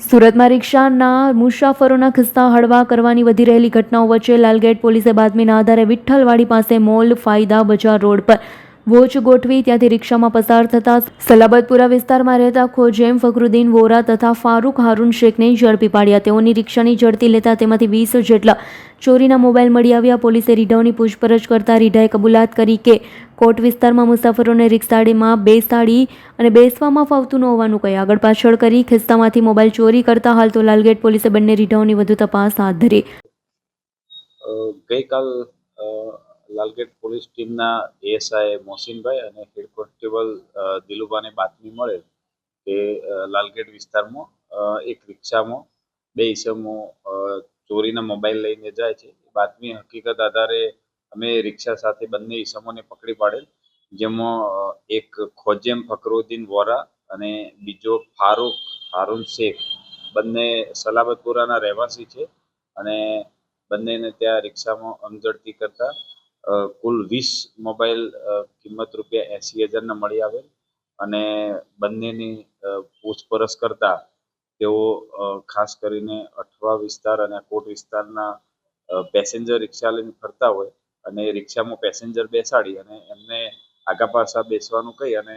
સુરતમાં રિક્ષાના મુસાફરોના ખિસ્સા હળવા કરવાની વધી રહેલી ઘટનાઓ વચ્ચે લાલગેટ પોલીસે બાતમીના આધારે વિઠ્ઠલવાડી પાસે મોલ ફાયદા બજાર રોડ પર વોચ ગોઠવી ત્યાંથી રિક્ષામાં પસાર થતા સલાબતપુરા વિસ્તારમાં રહેતા ખોજેમ ફકરુદ્દીન વોરા તથા ફારૂક હારૂન શેખને ઝડપી પાડ્યા. તેઓની રિક્ષાની ઝડપી લેતા તેમાંથી વીસ જેટલા ચોરીના મોબાઈલ મળી આવ્યા. પોલીસે રીઢાઓની પૂછપરછ કરતા રીઢાએ કબૂલાત કરી કે કોટ વિસ્તારમાં મુસાફરોને રિક્ષાડીમાં બેસાડી અને બેસવામાં ફાવતું ન હોવાનું કહી આગળ પાછળ કરી ખિસ્સામાંથી મોબાઈલ ચોરી કરતા હાલ તો લાલગેટ પોલીસે બંને રીઢાઓની વધુ તપાસ હાથ ધરી. ગઈકાલ લાલગેટ પોલીસ ટીમના એએસઆઈ મોહસિનભાઈ અને હેડ કોન્સ્ટેબલ અ, દિલુભાને બાતમી મળે કે લાલગેટ વિસ્તારમાં એક રિક્ષામાં બે ઈસમો ચોરીના મોબાઈલ લઈને જાય છે. બાતમી હકીકત આધારે અમે રિક્ષા સાથે બંને ઈસમોને પકડી પાડેલ જેમાં એક ખોજેમ ફકરુદ્દીન વોરા અને બીજો ફારૂક હારૂન શેખ. બંને સલાબતપુરાના રહેવાસી છે અને બંનેને ત્યાં રિક્ષામાં અમઝડતી કરતા કુલ વીસ મોબાઈલ કિંમત રૂપિયા એંસી હજારના મળી આવેલ. અને બંનેની પૂછપરછ કરતા તેઓ ખાસ કરીને અઠવા વિસ્તાર અને કોટ વિસ્તારના પેસેન્જર રિક્ષા લઈને ફરતા હોય અને રિક્ષામાં પેસેન્જર બેસાડી અને એમને આગા પાછા બેસવાનું કહી અને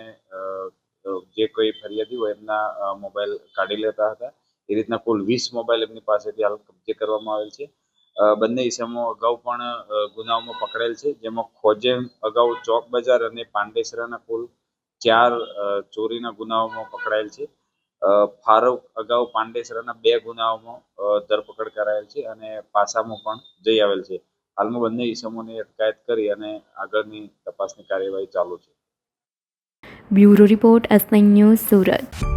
જે કોઈ ફરિયાદી હોય એમના મોબાઈલ કાઢી લેતા હતા. એ રીતના કુલ વીસ મોબાઈલ એમની પાસેથી હાલ કબજે કરવામાં આવેલ છે. બંને ઇસમો અગાઉ પણ ગુનાઓમાં પકડેલ છે. જેમાં ખોજેમ અગાઉ ચોક બજાર અને પાંડેસરાના કુલ ચાર ચોરીના ગુનાઓમાં પકડાયેલ છે. ફારૂક અગાઉ પાંડેસરાના બે ગુનાઓમાં ધરપકડ કરાયેલ છે અને પાસામાં પણ જઈ આવેલ છે. હાલમાં બંને ઈસમોની અટકાયત કરી અને આગળની તપાસની કાર્યવાહી ચાલુ છે. Bureau report S news Surat.